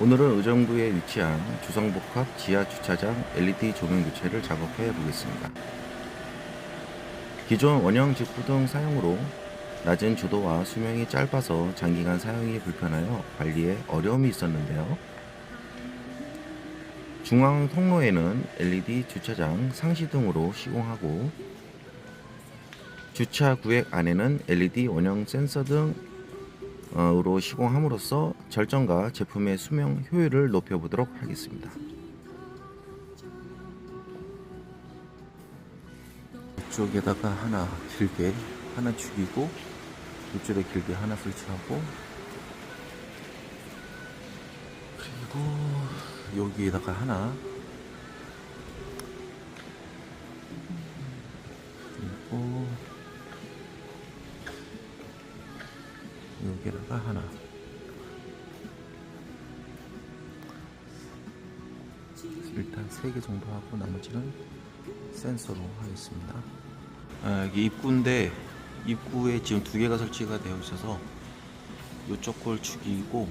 오늘은 의정부에 위치한 주성복합 지하 주차장 LED 조명 교체를 작업해 보겠습니다. 기존 원형 직부등 사용으로 낮은 주도와 수명이 짧아서 장기간 사용이 불편하여 관리에 어려움이 있었는데요. 중앙 통로에는 LED 주차장 상시등으로 시공하고 주차 구획 안에는 LED 원형 센서 등 으로 시공함으로써 절정과 제품의 수명 효율을 높여보도록 하겠습니다. 이쪽에다가 하나 길게 하나 죽이고 이쪽에 길게 하나 설치하고 그리고 여기에다가 하나 여기다가 하나 일단 세개 정도 하고 나머지는 센서로 하겠습니다. 아, 여기 입구인데 입구에 지금 두 개가 설치가 되어 있어서 이쪽 걸 죽이고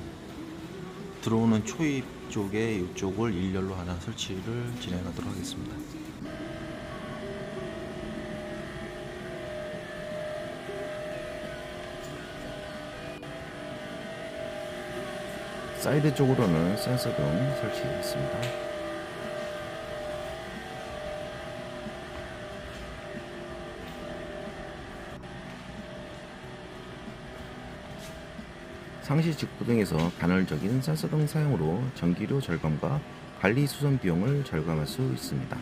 들어오는 초입 쪽에 이쪽을 일렬로 하나 설치를 진행하도록 하겠습니다. 사이드 쪽으로는 센서 등 설치했습니다. 상시 직구 등에서 간헐적인 센서 등 사용으로 전기료 절감과 관리 수선 비용을 절감할 수 있습니다.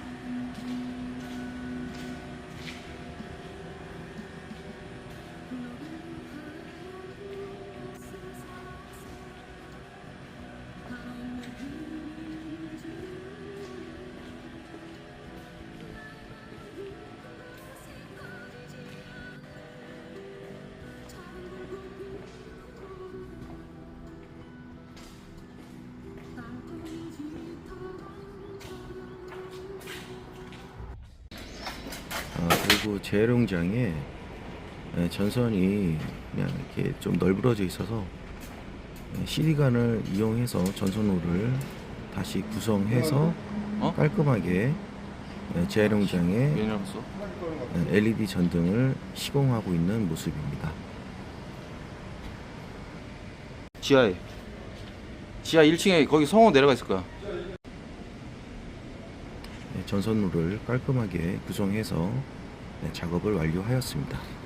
그리고 재활용장에 예, 전선이 그냥 이렇게 좀 널브러져 있어서 CD관을 이용해서 전선호를 다시 구성해서 어? 깔끔하게 예, 재활용장에 왜 나갔어? LED 전등을 시공하고 있는 모습입니다. 지하에 지하 1층에 거기 성호 내려가 있을 거야 예, 전선호를 깔끔하게 구성해서 네, 작업을 완료하였습니다.